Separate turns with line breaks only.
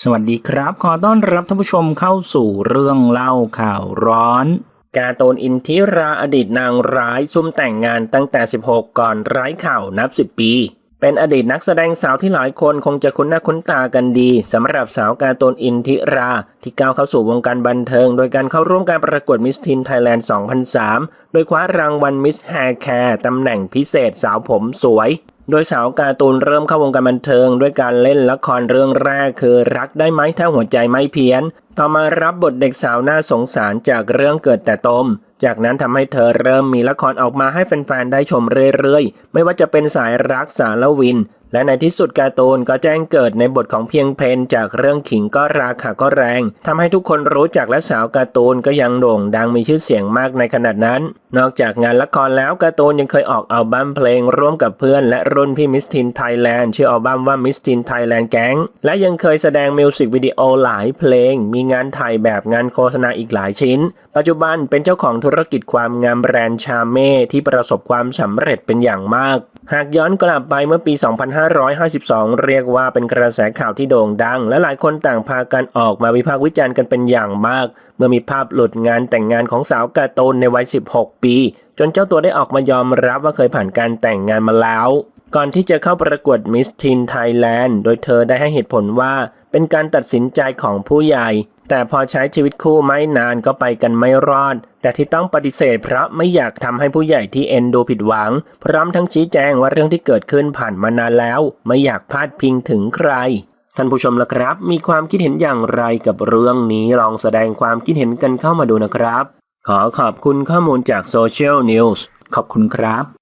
สวัสดีครับ ขอต้อนรับท่านผู้ชมเข้าสู่เรื่องเล่าข่าวร้อน การ์ตูนอินทิราอดีตนางร้ายซุ่มแต่งงานตั้งแต่ 16 ก่อนไร้ข่าวนับ 10 ปี เป็นอดีตนักแสดงสาวที่หลายคนคงจะคุ้นหน้าคุ้นตากันดีสำหรับสาวการ์ตูนอินทิราที่ก้าวเข้าสู่วงการบันเทิง โดยการเข้าร่วมการประกวดมิสทินไทยแลนด์ 2003 โดยคว้ารางวัลมิสแฮร์แคร์ตำแหน่งพิเศษสาวผมสวย โดยสาวการ์ตูนเริ่มเข้าวงการบันเทิง ด้วยการเล่นละครเรื่องแรกคือรักได้ไหมถ้าหัวใจไม่เพี้ยน ต่อมารับบทเด็กสาวน่าสงสารจากเรื่องเกิดแต่ตม จากนั้นทำให้เธอเริ่มมีละครออกมาให้แฟนๆได้ชมเรื่อยๆ ไม่ว่าจะเป็นสายรักสารวิน และในที่สุดการ์ตูนก็แจ้งเกิดในบทของเพียงเพนจากเรื่องขิงก็ราคาก็แรงทำให้ทุกคนรู้จักและสาวการ์ตูนก็ยังโด่งดังมีชื่อเสียงมากในขณะนั้น นอกจากงานละครแล้วการ์ตูนยังเคยออกอัลบั้มเพลงร่วมกับเพื่อน และรุ่นพี่มิสทินไทยแลนด์ชื่ออัลบั้มว่ามิสทินไทยแลนด์แก๊งและยังเคยแสดงมิวสิกวิดีโอหลายเพลง มีงานถ่ายแบบงานโฆษณาอีกหลายชิ้น ปัจจุบันเป็นเจ้าของธุรกิจความงามแบรนด์ชาเม่ที่ประสบความสำเร็จเป็นอย่างมากหากย้อนกลับไปเมื่อปี 2552 เรียกว่าเป็นกระแสข่าวที่โด่งดัง และหลายคนต่างพากันออกมาวิพากษ์วิจารณ์กันเป็นอย่างมาก เมื่อมีภาพหลุดงานแต่งงานของสาวการ์ตูนในวัย 16 ปี จนเจ้าตัวได้ออกมายอมรับว่าเคยผ่านการแต่งงานมาแล้ว ก่อนที่จะเข้าประกวดมิสทินไทยแลนด์โดยเธอได้ให้เหตุผลว่าเป็นการตัดสินใจของผู้ใหญ่ แต่พอใช้ชีวิตคู่ไม่นานก็ไปกันไม่รอด แต่ที่ต้องปฏิเสธเพราะไม่อยากทำให้ผู้ใหญ่ที่เอ็นดูผิดหวัง พร้อมทั้งชี้แจงว่าเรื่องที่เกิดขึ้นผ่านมานานแล้ว ไม่อยากพาดพิงถึงใคร ท่านผู้ชมละครับ มีความคิดเห็นอย่างไรกับเรื่องนี้ลองแสดงความคิดเห็นกันเข้ามาดูนะครับ ขอขอบคุณข้อมูลจากโซเชียลนิวส์ขอบคุณครับ